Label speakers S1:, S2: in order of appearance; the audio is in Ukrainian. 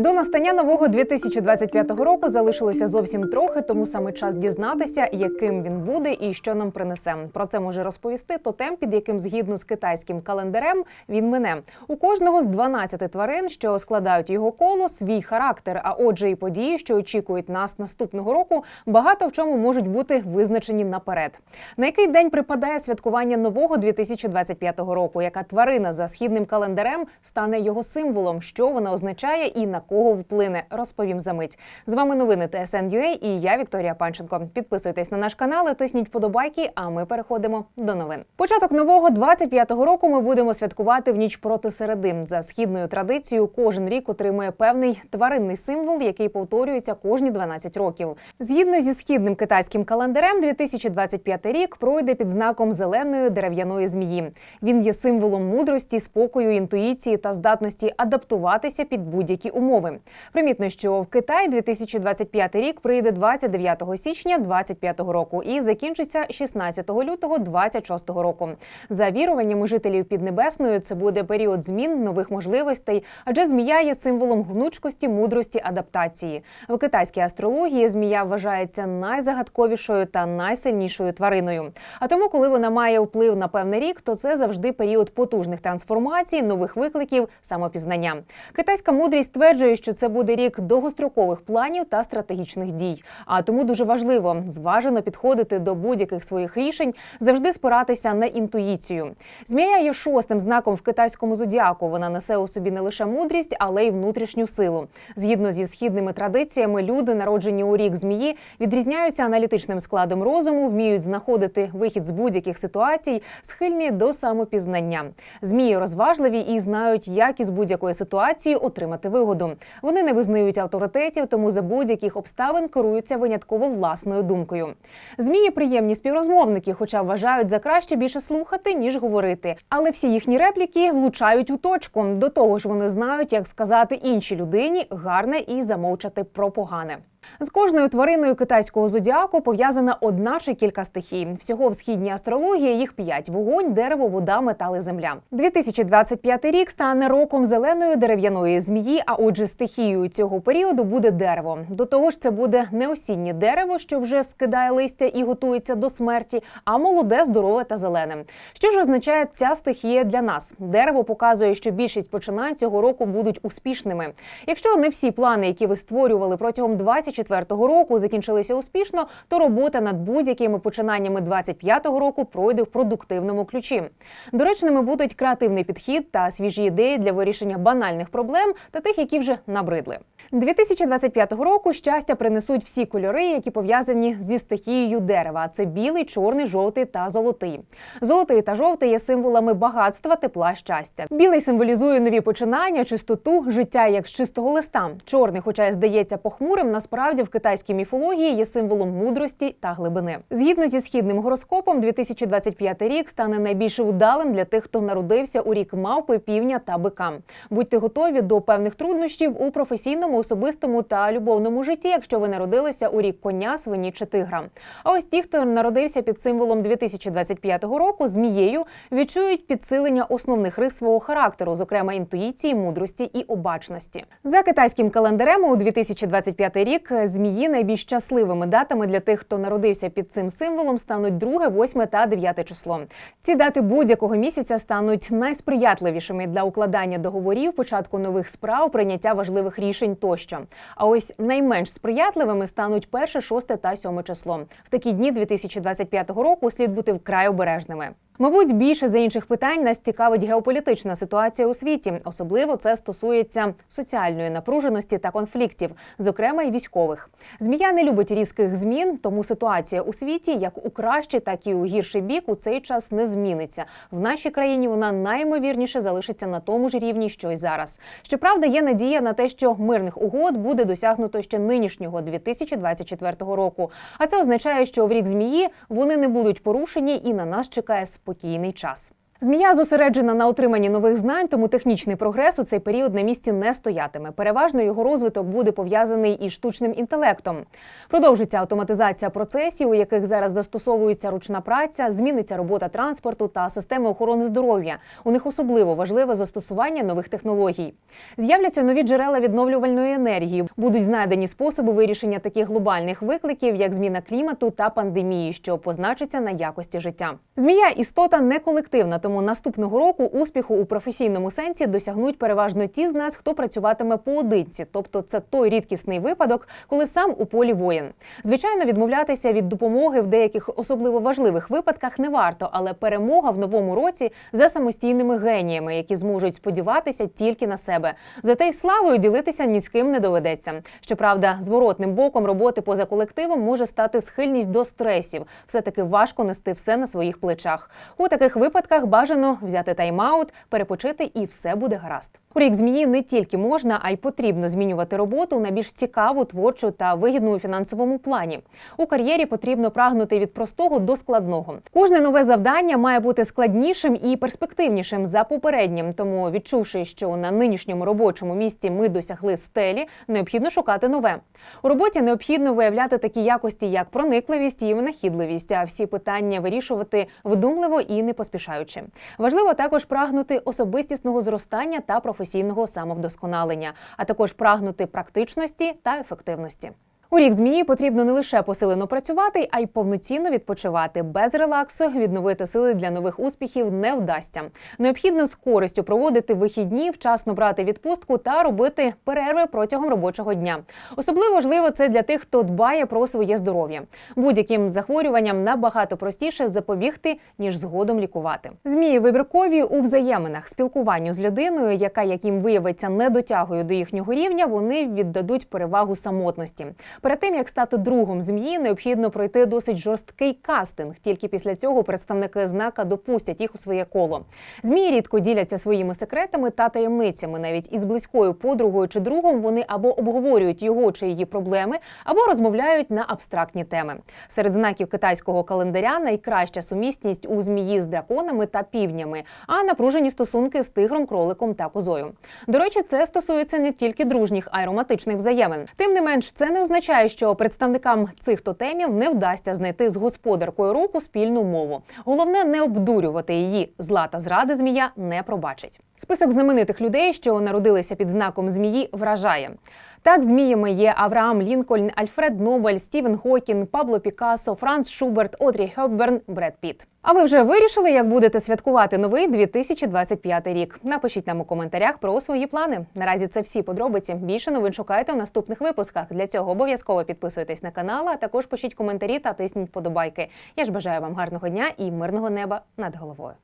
S1: До настання нового 2025 року залишилося зовсім трохи, тому саме час дізнатися, яким він буде і що нам принесе. Про це може розповісти тотем, під яким згідно з китайським календарем він мине. У кожного з 12 тварин, що складають його коло, свій характер. А отже, і події, що очікують нас наступного року, багато в чому можуть бути визначені наперед. На який день припадає святкування нового 2025 року? Яка тварина за східним календарем стане його символом? Що вона означає і на кого вплине? Розповім за мить. З вами новини ТСН.UA і я Вікторія Панченко. Підписуйтесь на наш канал, і тисніть подобайки. А ми переходимо до новин. Початок нового 25-го року ми будемо святкувати в ніч проти середи. За східною традицією, кожен рік отримує певний тваринний символ, який повторюється кожні 12 років. Згідно зі східним китайським календарем, 2025 рік пройде під знаком зеленої дерев'яної змії. Він є символом мудрості, спокою, інтуїції та здатності адаптуватися під будь-які умови. Примітно, що в Китай 2025 рік прийде 29 січня 25 року і закінчиться 16 лютого 26 року. За віруваннями жителів Піднебесної, це буде період змін, нових можливостей, адже змія є символом гнучкості, мудрості, адаптації. В китайській астрології змія вважається найзагадковішою та найсильнішою твариною. А тому, коли вона має вплив на певний рік, то це завжди період потужних трансформацій, нових викликів, самопізнання. Китайська мудрість стверджує, що це буде рік довгострокових планів та стратегічних дій. А тому дуже важливо зважено підходити до будь-яких своїх рішень, завжди спиратися на інтуїцію. Змія є шостим знаком в китайському зодіаку. Вона несе у собі не лише мудрість, але й внутрішню силу. Згідно зі східними традиціями, люди, народжені у рік змії, відрізняються аналітичним складом розуму, вміють знаходити вихід з будь-яких ситуацій, схильні до самопізнання. Змії розважливі і знають, як із будь-якої ситуації отримати вигоду. Вони не визнають авторитетів, тому за будь-яких обставин керуються винятково власною думкою. Змії приємні співрозмовники, хоча вважають за краще більше слухати ніж говорити. Але всі їхні репліки влучають у точку. До того ж, вони знають, як сказати іншій людині гарне і замовчати про погане. З кожною твариною китайського зодіаку пов'язана одна чи кілька стихій. Всього в східній астрології їх п'ять: вогонь, дерево, вода, метали, земля. 2025 рік стане роком зеленої дерев'яної змії. А отже, стихією цього періоду буде дерево. До того ж, це буде не осіннє дерево, що вже скидає листя і готується до смерті, а молоде, здорове та зелене. Що ж означає ця стихія для нас? Дерево показує, що більшість починань цього року будуть успішними. Якщо не всі плани, які ви створювали протягом 24-го року, закінчилися успішно, то робота над будь-якими починаннями 25-го року пройде в продуктивному ключі. Доречними будуть креативний підхід та свіжі ідеї для вирішення банальних проблем та тих, які вже набридли. 2025 року щастя принесуть всі кольори, які пов'язані зі стихією дерева. Це білий, чорний, жовтий та золотий. Золотий та жовтий є символами багатства, тепла, щастя. Білий символізує нові починання, чистоту, життя як з чистого листа. Чорний, хоча й здається похмурим, насправді в китайській міфології є символом мудрості та глибини. Згідно зі східним гороскопом, 2025 рік стане найбільш удалим для тих, хто народився у рік мавпи, півня та бика. Будьте готові до певних труднощів у професійному, особистому та любовному житті, якщо ви народилися у рік коня, свині чи тигра. А ось ті, хто народився під символом 2025 року, змією відчують підсилення основних рис свого характеру, зокрема інтуїції, мудрості і обачності. За китайським календарем у 2025 рік змії найбільш щасливими датами для тих, хто народився під цим символом, стануть 2, 8 та 9 число. Ці дати будь-якого місяця стануть найсприятливішими для укладання договорів, початку нових справ, прийняття важливих рішень тощо. А ось найменш сприятливими стануть 1, 6 та 7 число. В такі дні 2025 року слід бути вкрай обережними. Мабуть, більше за інших питань нас цікавить геополітична ситуація у світі. Особливо це стосується соціальної напруженості та конфліктів, зокрема й військових. Змія не любить різких змін, тому ситуація у світі, як у кращий, так і у гірший бік, у цей час не зміниться. В нашій країні вона найімовірніше залишиться на тому ж рівні, що й зараз. Щоправда, є надія на те, що мирних угод буде досягнуто ще нинішнього 2024 року. А це означає, що в рік змії вони не будуть порушені, і на нас чекає спокійний час. Змія зосереджена на отриманні нових знань, тому технічний прогрес у цей період на місці не стоятиме. Переважно його розвиток буде пов'язаний із штучним інтелектом. Продовжиться автоматизація процесів, у яких зараз застосовується ручна праця, зміниться робота транспорту та системи охорони здоров'я. У них особливо важливе застосування нових технологій. З'являться нові джерела відновлювальної енергії. Будуть знайдені способи вирішення таких глобальних викликів, як зміна клімату та пандемії, що позначиться на якості життя. Змія істота не колективна, тому наступного року успіху у професійному сенсі досягнуть переважно ті з нас, хто працюватиме поодинці, тобто це той рідкісний випадок, коли сам у полі воїн. Звичайно, відмовлятися від допомоги в деяких особливо важливих випадках не варто, але перемога в новому році за самостійними геніями, які зможуть сподіватися тільки на себе. Зате й славою ділитися ні з ким не доведеться. Щоправда, зворотним боком роботи поза колективом може стати схильність до стресів. Все таки важко нести все на своїх плечах. У таких випадках бажано взяти тайм-аут, перепочити, і все буде гаразд. У рік змії не тільки можна, а й потрібно змінювати роботу на більш цікаву, творчу та вигідну у фінансовому плані. У кар'єрі потрібно прагнути від простого до складного. Кожне нове завдання має бути складнішим і перспективнішим за попереднім. Тому, відчувши, що на нинішньому робочому місці ми досягли стелі, необхідно шукати нове. У роботі необхідно виявляти такі якості, як проникливість і винахідливість, а всі питання вирішувати вдумливо і не поспішаючи. Важливо також прагнути особистісного зростання та професійного самовдосконалення, а також прагнути практичності та ефективності. У рік змії потрібно не лише посилено працювати, а й повноцінно відпочивати без релаксу. Відновити сили для нових успіхів не вдасться. Необхідно з користю проводити вихідні, вчасно брати відпустку та робити перерви протягом робочого дня. Особливо важливо це для тих, хто дбає про своє здоров'я. Будь-яким захворюванням набагато простіше запобігти ніж згодом лікувати. Змії вибіркові у взаєминах спілкуванню з людиною, яка як їм виявиться не дотягує до їхнього рівня, вони віддадуть перевагу самотності. Перед тим як стати другом змії, необхідно пройти досить жорсткий кастинг. Тільки після цього представники знака допустять їх у своє коло. Змії рідко діляться своїми секретами та таємницями. Навіть із близькою подругою чи другом вони або обговорюють його чи її проблеми, або розмовляють на абстрактні теми. Серед знаків китайського календаря найкраща сумісність у змії з драконами та півнями, а напружені стосунки з тигром, кроликом та козою. До речі, це стосується не тільки дружніх, а й романтичних взаємин. Тим не менш, це не означає, що представникам цих тотемів не вдасться знайти з господаркою року спільну мову. Головне не обдурювати її. Зла та зради змія не пробачить. Список знаменитих людей, що народилися під знаком змії, вражає. Так, зміями є Авраам Лінкольн, Альфред Нобель, Стівен Хокін, Пабло Пікассо, Франц Шуберт, Одрі Хепберн, Бред Піт. А ви вже вирішили, як будете святкувати новий 2025 рік? Напишіть нам у коментарях про свої плани. Наразі це всі подробиці. Більше новин шукайте в наступних випусках. Для цього обов'язково підписуйтесь на канал, а також пишіть коментарі та тисніть подобайки. Я ж бажаю вам гарного дня і мирного неба над головою.